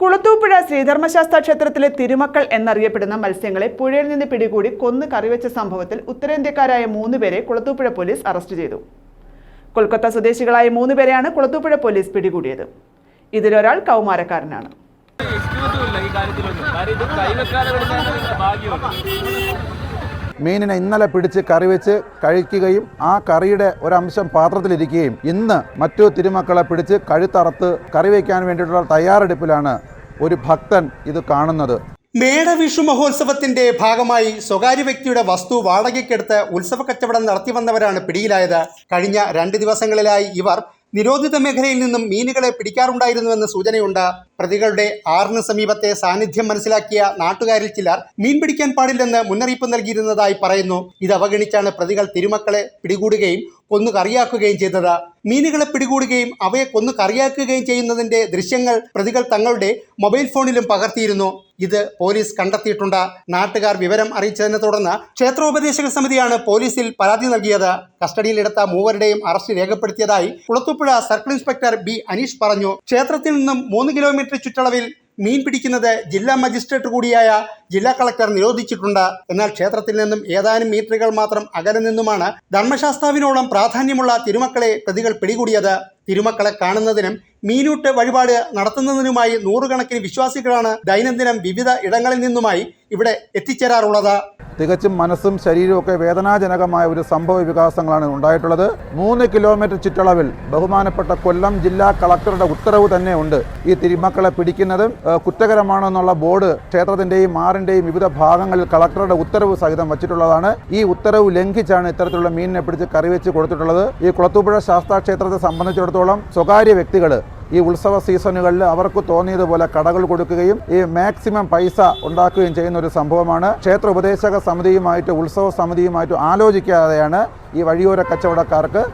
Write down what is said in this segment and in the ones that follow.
കുളത്തൂപ്പുഴ ശ്രീധർമ്മശാസ്ത്ര ക്ഷേത്രത്തിലെ തിരുമക്കൾ എന്നറിയപ്പെടുന്ന മത്സ്യങ്ങളെ പുഴയിൽ നിന്ന് പിടികൂടി കൊന്നു കറിവെച്ച സംഭവത്തിൽ ഉത്തരേന്ത്യക്കാരായ മൂന്നുപേരെ കുളത്തൂപ്പുഴ പോലീസ് അറസ്റ്റ് ചെയ്തു. കൊൽക്കത്ത സ്വദേശികളായ മൂന്നുപേരെയാണ് കുളത്തൂപ്പുഴ പോലീസ് പിടികൂടിയത്. ഇതിലൊരാൾ കൗമാരക്കാരനാണ്. ഈ കാര്യത്തിലൊന്നും. കാര്യം ഇത് മീനിനെ ഇന്നലെ പിടിച്ച് കറി വെച്ച് കഴിക്കുകയും ആ കറിയുടെ ഒരംശം പാത്രത്തിലിരിക്കുകയും ഇന്ന് മറ്റു തിരുമക്കളെ പിടിച്ച് കഴുത്തറത്ത് കറി വയ്ക്കാൻ വേണ്ടിയിട്ടുള്ള തയ്യാറെടുപ്പിലാണ് ഒരു ഭക്തൻ ഇത് കാണുന്നത്. മേടവിഷു മഹോത്സവത്തിന്റെ ഭാഗമായി സ്വകാര്യ വ്യക്തിയുടെ വസ്തു വാടകയ്ക്കെടുത്ത് ഉത്സവ കച്ചവടം നടത്തി വന്നവരാണ് പിടിയിലായത്. കഴിഞ്ഞ രണ്ട് ദിവസങ്ങളിലായി ഇവർ നിരോധിത മേഖലയിൽ നിന്നും മീനുകളെ പിടിക്കാറുണ്ടായിരുന്നുവെന്ന് സൂചനയുണ്ട്. പ്രതികളുടെ ആറിന് സമീപത്തെ സാന്നിധ്യം മനസ്സിലാക്കിയ നാട്ടുകാരിൽ ചിലർ മീൻ പിടിക്കാൻ പാടില്ലെന്ന് മുന്നറിയിപ്പ് നൽകിയിരുന്നതായി പറയുന്നു. ഇത് അവഗണിച്ചാണ് പ്രതികൾ തിരുമക്കളെ പിടികൂടുകയും കൊന്നു കറിയാക്കുകയും ചെയ്തത്. മീനുകളെ പിടികൂടുകയും അവയെ കൊന്നു കറിയാക്കുകയും ചെയ്യുന്നതിന്റെ ദൃശ്യങ്ങൾ പ്രതികൾ തങ്ങളുടെ മൊബൈൽ ഫോണിലും പകർത്തിയിരുന്നു. ഇത് പോലീസ് കണ്ടെത്തിയിട്ടുണ്ട്. നാട്ടുകാർ വിവരം അറിയിച്ചതിനെ തുടർന്ന് ക്ഷേത്രോപദേശക സമിതിയാണ് പോലീസിൽ പരാതി നൽകിയത്. കസ്റ്റഡിയിലെടുത്ത മൂവരുടെയും arrest രേഖപ്പെടുത്തിയതായി Kulathupuzha circle inspector B Aneesh പറഞ്ഞു. ക്ഷേത്രത്തിൽ നിന്നും മൂന്ന് കിലോമീറ്റർ ചുറ്റളവിൽ മീൻ പിടിക്കുന്നത് ജില്ലാ മജിസ്ട്രേറ്റ് കൂടിയായ ജില്ലാ കളക്ടർ നിരോധിച്ചിട്ടുണ്ട്. എന്നാൽ ക്ഷേത്രത്തിൽ നിന്നും ഏതാനും മീറ്ററുകൾ മാത്രം അകലെ നിന്നുമാണ് ധർമ്മശാസ്താവിനോളം പ്രാധാന്യമുള്ള തിരുമക്കളെ പ്രതികൾ പിടികൂടിയത്. തിരുമക്കളെ കാണുന്നതിനും മീനൂട്ട് വഴിപാട് നടത്തുന്നതിനുമായി നൂറുകണക്കിന് വിശ്വാസികളാണ് ദൈനംദിനം വിവിധ ഇടങ്ങളിൽ നിന്നുമായി ഇവിടെ എത്തിച്ചേരാറുള്ളത്. തികച്ചും മനസ്സും ശരീരവും ഒക്കെ വേദനാജനകമായ ഒരു സംഭവ വികാസങ്ങളാണ് ഉണ്ടായിട്ടുള്ളത്. മൂന്ന് കിലോമീറ്റർ ചുറ്റളവിൽ ബഹുമാനപ്പെട്ട കൊല്ലം ജില്ലാ കളക്ടറുടെ ഉത്തരവ് തന്നെ ഉണ്ട്. ഈ തിരുമക്കളെ പിടിക്കുന്നതും കുറ്റകരമാണെന്നുള്ള ബോർഡ് ക്ഷേത്രത്തിന്റെയും മാറിന്റെയും വിവിധ ഭാഗങ്ങളിൽ കളക്ടറുടെ ഉത്തരവ് സഹിതം വച്ചിട്ടുള്ളതാണ്. ഈ ഉത്തരവ് ലംഘിച്ചാണ് ഇത്തരത്തിലുള്ള മീനിനെ പിടിച്ച് കറിവെച്ച് കൊടുത്തിട്ടുള്ളത്. ഈ കുളത്തൂപ്പുഴ ശാസ്താ ക്ഷേത്രത്തെ സംബന്ധിച്ചിടത്തോളം സ്വകാര്യ വ്യക്തികൾ ഈ ഉത്സവ സീസണുകളിൽ അവർക്ക് തോന്നിയതുപോലെ കടകൾ കൊടുക്കുകയും ഈ മാക്സിമം പൈസ ഉണ്ടാക്കുകയും ചെയ്യുന്ന ഒരു സംഭവമാണ്. ക്ഷേത്ര ഉപദേശക സമിതിയുമായിട്ട് ഉത്സവ സമിതിയുമായിട്ട് ആലോചിക്കാതെയാണ് ഈ വഴിയോര കച്ചവടക്കാർക്ക്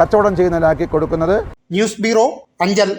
കച്ചവടം ചെയ്യുന്നതിലാക്കി കൊടുക്കുന്നത്. News bureau Anchal.